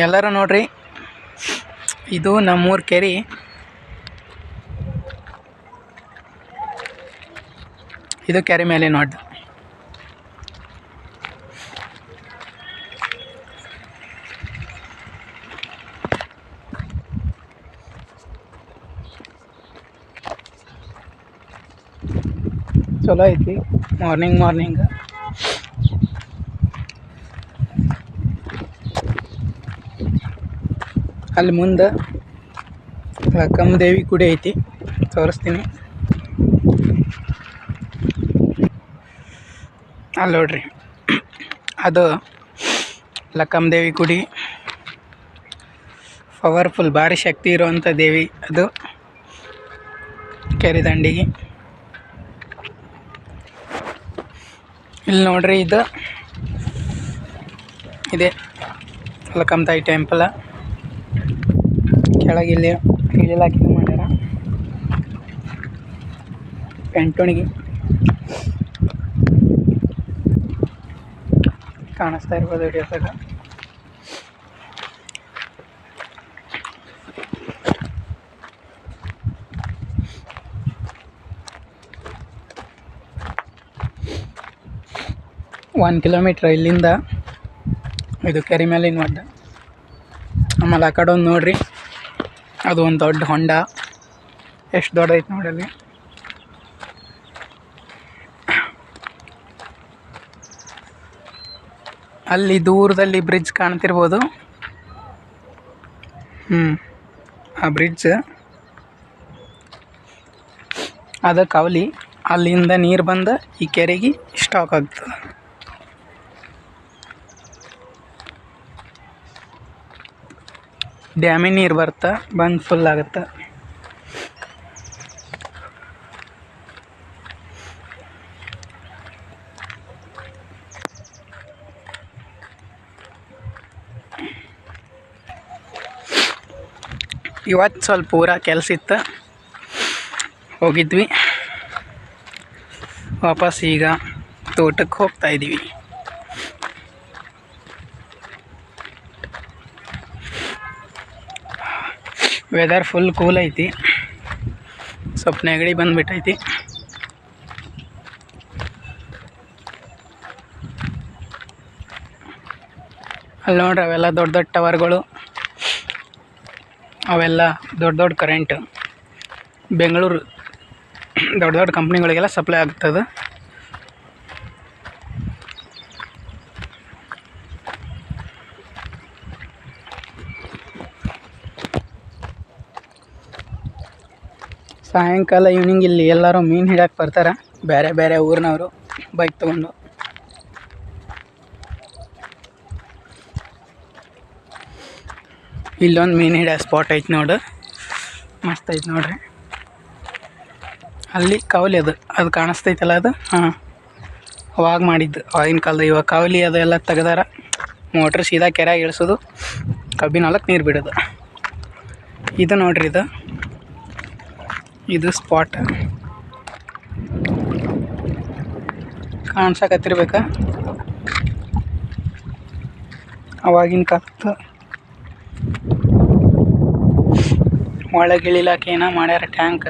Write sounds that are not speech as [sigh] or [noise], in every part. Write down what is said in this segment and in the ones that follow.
ಎಲ್ಲರೂ ನೋಡ್ರಿ. ಇದು ನಮ್ಮೂರ ಕೆರೆ. ಇದು ಕೆರೆ ಮೇಲೆ ನೋಡ್ರಿ ಚಲೋ ಐತಿ. ಮಾರ್ನಿಂಗ್ ಮಾರ್ನಿಂಗ್ ಅಲ್ಲಿ ಮುಂದೆ ದೇವಿ ಗುಡಿ ಐತಿ, ತೋರಿಸ್ತೀನಿ. ಅಲ್ಲಿ ನೋಡ್ರಿ. ಅದು ದೇವಿ ಗುಡಿ. ಪವರ್ಫುಲ್, ಭಾರಿ ಶಕ್ತಿ ಇರುವಂಥ ದೇವಿ ಅದು. ಕೆರೆ ದಂಡಿಗೆ. ಇಲ್ಲಿ ನೋಡ್ರಿ ಇದು. ಇದೆ ಲಕ್ಕಮ್ಮ ತಾಯಿ ಟೆಂಪಲ ಕೆಳಗೆ ಇಲ್ಲಿ ಹಾಕಿ ಮಾಡ್ಯಾರ. ಪೆಂಟೋಣಿಗೆ ಕಾಣಿಸ್ತಾ ಇರ್ಬೋದು ವಿಡಿಯೋದಾಗ ಒನ್ ಕಿಲೋಮೀಟ್ರ್ ಇಲ್ಲಿಂದ ಇದು ಕೆರೆ ಮೇಲಿನ ಒಡ್ಡ ಆಮೇಲೆ ಆ ಕಡೆ ಒಂದು ನೋಡ್ರಿ. ಅದು ಒಂದು ದೊಡ್ಡ ಹೊಂಡ. ಎಷ್ಟು ದೊಡ್ಡ ನೋಡಿ ಅಲ್ಲಿ. ಅಲ್ಲಿ ದೂರದಲ್ಲಿ ಬ್ರಿಡ್ಜ್ ಕಾಣ್ತಿರ್ಬೋದು. ಹ್ಞೂ ಆ ಬ್ರಿಡ್ಜ್ ಅದ ಕವಲಿ ಅಲ್ಲಿಂದ ನೀರು ಬಂದು ಈ ಕೆರೆಗೆ ಸ್ಟಾಕ್ ಆಗ್ತದೆ. ಡ್ಯಾಮಿನ ನೀರು ಬರ್ತಾ, ಬಂದು ಫುಲ್ ಆಗುತ್ತೆ? ಇವತ್ತು ಸ್ವಲ್ಪ ಪೂರ ಕೆಲಸ ಇತ್ತು. ಹೋಗಿದ್ವಿ. ವಾಪಸ್ ಈಗ ತೋಟಕ್ಕೆ ಹೋಗ್ತಾ ಇದ್ದೀವಿ ವೆದರ್ ಫುಲ್ ಕೂಲ್ ಐತಿ. ಸ್ವಲ್ಪ ನೆಗಡಿ ಬಂದ್ಬಿಟ್ಟೈತಿ. ಅಲ್ಲಿ ನೋಡ್ರಿ ಅವೆಲ್ಲ ದೊಡ್ಡ ದೊಡ್ಡ ಟವರ್ಗಳು. ಅವೆಲ್ಲ ದೊಡ್ಡ ದೊಡ್ಡ ಕರೆಂಟ್ ಬೆಂಗಳೂರು ದೊಡ್ಡ ದೊಡ್ಡ ಕಂಪ್ನಿಗಳಿಗೆಲ್ಲ ಸಪ್ಲೈ ಆಗ್ತದೆ. ಸಾಯಂಕಾಲ ಈವ್ನಿಂಗ್ ಇಲ್ಲಿ ಎಲ್ಲರೂ ಮೀನು ಹಿಡಿಯಕ್ಕೆ ಬರ್ತಾರೆ. ಬೇರೆ ಬೇರೆ ಊರಿನವರು ಬೈಕ್ ತೊಗೊಂಡು. ಇಲ್ಲೊಂದು ಮೀನು ಹಿಡಿಯೋ ಸ್ಪಾಟ್ ಐತೆ ನೋಡು. ಮಸ್ತ್ ಐತೆ ನೋಡ್ರಿ. ಅಲ್ಲಿ ಕಾವಲಿ ಅದು. ಅದು ಕಾಣಿಸ್ತೈತಲ್ಲ ಅದು? ಹಾಂ. ಅವಾಗ ಮಾಡಿದ್ದು. ಅವಾಗಿನ ಕಾಲದ ಇವಾಗ ಕವಲಿ ಅದೆಲ್ಲ ತೆಗ್ದಾರ. ಮೋಟ್ರ್ ಸೀದಾ ಕೆರೆಯಾಗಿ ಇಳಿಸೋದು. ಕಬ್ಬಿನ ಹೊಲಕ್ಕೆ ನೀರು ಬಿಡೋದು. ಇದು ನೋಡ್ರಿ ಇದು. ಇದು ಸ್ಪಾಟ್. ಕಾಣ್ಸಕತ್ತಿರ್ಬೇಕ? ಅವಾಗಿನ ಕತ್ತ. ಒಳಗೆ ಇಳಿಲಾಕ ಏನೋ ಮಾಡ್ಯಾರ ಟ್ಯಾಂಕ್.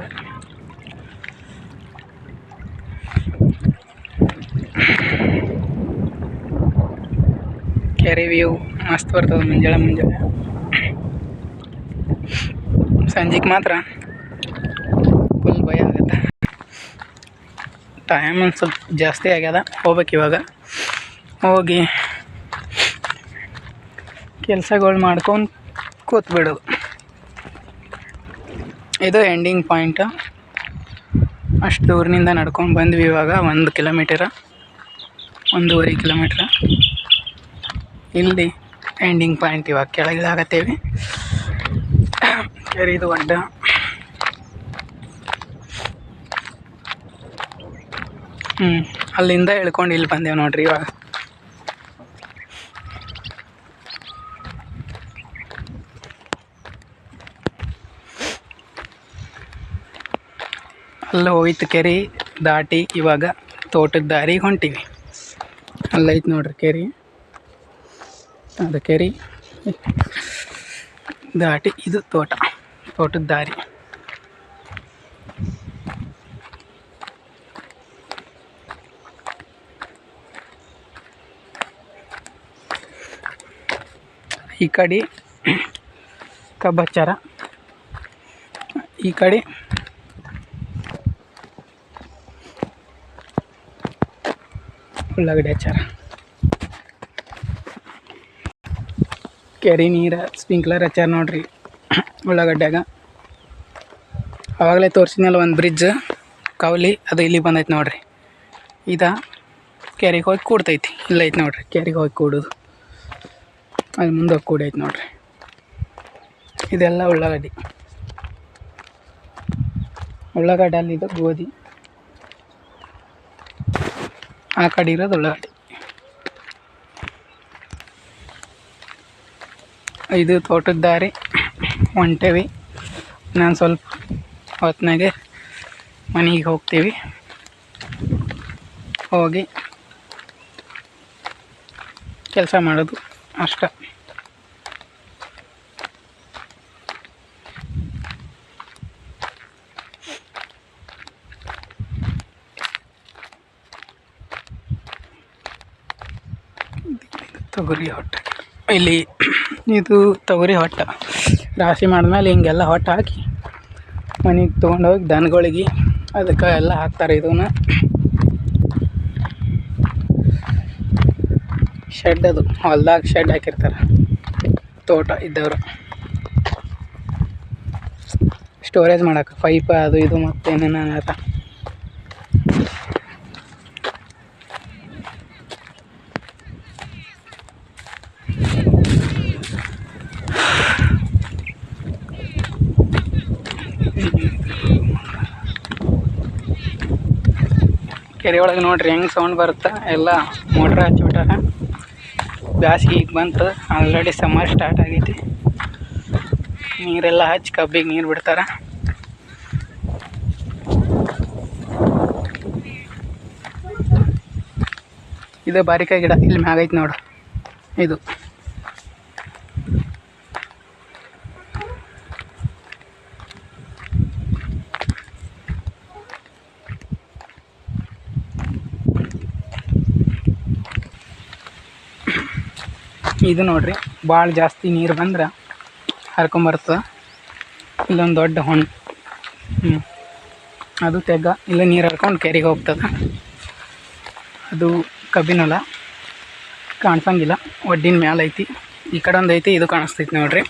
ಕೆರೆ ವ್ಯೂ, ಮಸ್ತ್ ಬರ್ತದೆ ಮುಂಜಾನೆ ಮುಂಜಾನೆ ಸಂಜೆಗೆ ಮಾತ್ರ. ಫುಲ್ ಭಯ ಆಗುತ್ತೆ. ಟೈಮ್ ಒಂದು ಸ್ವಲ್ಪ ಜಾಸ್ತಿ ಆಗ್ಯದ. ಹೋಗ್ಬೇಕು ಇವಾಗ. ಹೋಗಿ ಕೆಲಸಗಳು ಮಾಡ್ಕೊಂಡು ಕೂತ್ಬಿಡೋದು ಇದು ಎಂಡಿಂಗ್ ಪಾಯಿಂಟ್ ಅಷ್ಟು ದೂರಿನಿಂದ ನಡ್ಕೊಂಡು ಬಂದ್ವಿ ಇವಾಗ. ಒಂದು ಕಿಲೋಮೀಟರ ಒಂದೂವರೆ ಕಿಲೋಮೀಟ್ರ ಇಲ್ಲಿ ಎಂಡಿಂಗ್ ಪಾಯಿಂಟ್ ಇವಾಗ ಕೆಳಗಿಳಾಗತ್ತೇವೆ. ಕೆರೆದು [coughs] ಅಡ್ಡ. ಹ್ಞೂ ಅಲ್ಲಿಂದ ಇಳ್ಕೊಂಡು ಇಲ್ಲಿ ಬಂದೇವು ನೋಡ್ರಿ ಇವಾಗ. ಅಲ್ಲಿ ಹೋಯ್ತು ಕೆರೆ, ದಾಟಿ ಇವಾಗ ತೋಟದ ದಾರಿಗೆ ಹೊಂಟೀವಿ. ಅಲ್ಲೈತೆ ನೋಡ್ರಿ ಕೆರೆ. ಅದು ಕೆರೆ, ದಾಟಿ ಇದು ತೋಟ, ತೋಟದ ದಾರಿ. ಈ ಕಡೆ ಕಬ್ಬಚ್ಚಾರ. ಈ ಕಡೆ ಉಳ್ಳಾಗಡ್ಡೆ ಹಚ್ಚಾರ ಕೆರೆ ನೀರು ಸ್ಪ್ರಿಂಕ್ಲರ್ ಹಚ್ಚಾರ ನೋಡ್ರಿ ಉಳ್ಳಾಗಡ್ಡ್ಯಾಗ. ಆವಾಗಲೇ ತೋರಿಸಿದ್ನಲ್ಲ ಒಂದು ಬ್ರಿಡ್ಜ್ ಕವಲಿ ಅದು ಇಲ್ಲಿ ಬಂದೈತೆ ನೋಡ್ರಿ. ಇದ ಕೆರೆಗೆ ಹೋಗಿ ಕೂಡ್ತೈತಿ. ಇಲ್ಲೈತೆ ನೋಡ್ರಿ, ಕೆರೆಗೆ ಹೋಗಿ ಕೂಡೋದು. ಅಲ್ಲಿ ಮುಂದೆ ಕೂಡಿ ಕೂಡೈತೆ ನೋಡ್ರಿ. ಇದೆಲ್ಲ ಉಳ್ಳಾಗಡ್ಡಿ. ಉಳ್ಳಾಗಡ್ಡೆ ಅಲ್ಲಿದು ಗೋಧಿ. ಆ ಕಡೆ ಇರೋದು ಉಳ್ಳಾಗಡ್ಡಿ. ಇದು ತೋಟದ ದಾರಿ ಹೊಂಟೇವಿ ನಾನು ಸ್ವಲ್ಪ ಹೊತ್ತಿನಾಗೆ ಮನೆಗೆ ಹೋಗ್ತೀವಿ. ಹೋಗಿ ಕೆಲಸ ಮಾಡೋದು. ಅಷ್ಟೆ ತೊಗರಿ ಹೊಟ್ಟ. ಇಲ್ಲಿ ಇದು ತೊಗರಿ ಹೊಟ್ಟ. ರಾಶಿ ಮಾಡಿದ್ಮೇಲೆ ಹಿಂಗೆಲ್ಲ ಹೊಟ್ಟೆ ಹಾಕಿ ಮನೆಗೆ ತೊಗೊಂಡೋಗಿ ದನಗಳಿಗೆ ಅದಕ್ಕೆ ಎಲ್ಲ ಹಾಕ್ತಾರೆ ಇದನ್ನ. ಶೆಡ್ ಅದು. ಹೊಲ್ದಾಗ ಶೆಡ್ ಹಾಕಿರ್ತಾರೆ. ತೋಟ ಇದ್ದವರು. ಸ್ಟೋರೇಜ್ ಮಾಡಕ್ಕೆ ಪೈಪ ಅದು ಇದು ಮತ್ತು ಏನೇನು ಕೆರೆ ಒಳಗೆ ನೋಡ್ರಿ ಹೆಂಗೆ ಸೌಂಡ್ ಬರುತ್ತೆ? ಎಲ್ಲ ಮೋಟ್ರ್ ಹಚ್ಚಿಬಿಟ್ಟಾರ. ಬ್ಯಾಸ್ಗೆ ಈಗ ಬಂತು ಆಲ್ರೆಡಿ ಸಮ್ಮರ್ ಸ್ಟಾರ್ಟ್ ಆಗೈತಿ. ನೀರೆಲ್ಲ ಹಚ್ಚಿ ಕಬ್ಬಿಗೆ ನೀರು ಬಿಡ್ತಾರೆ. ಇದು ಬಾರಿಕಾಯಿ ಗಿಡ, ಇಲ್ಲಿ ಮ್ಯಾಗ ಐತಿ ನೋಡು. ಇದು. ಇದು ನೋಡ್ರಿ. ಭಾಳ ಜಾಸ್ತಿ ನೀರು ಬಂದ್ರೆ ಹರ್ಕೊಂಬರ್ತದೆ ಇಲ್ಲೊಂದು ದೊಡ್ಡ ಹೊಣ್. ಹ್ಞೂ ಅದು ತೆಗ್ಗ. ಇಲ್ಲ ನೀರು ಹರ್ಕೊಂಡು ಕೆರೆಗೆ ಹೋಗ್ತದೆ. ಅದು ಕಬ್ಬಿನ ಹೊಲ ಕಾಣ್ಸಂಗಿಲ್ಲ. ಒಡ್ಡಿನ ಮ್ಯಾಲ ಐತಿ. ಈ ಕಡೆ ಒಂದು ಐತಿ, ಇದು ಕಾಣಿಸ್ತೈತಿ ನೋಡ್ರಿ.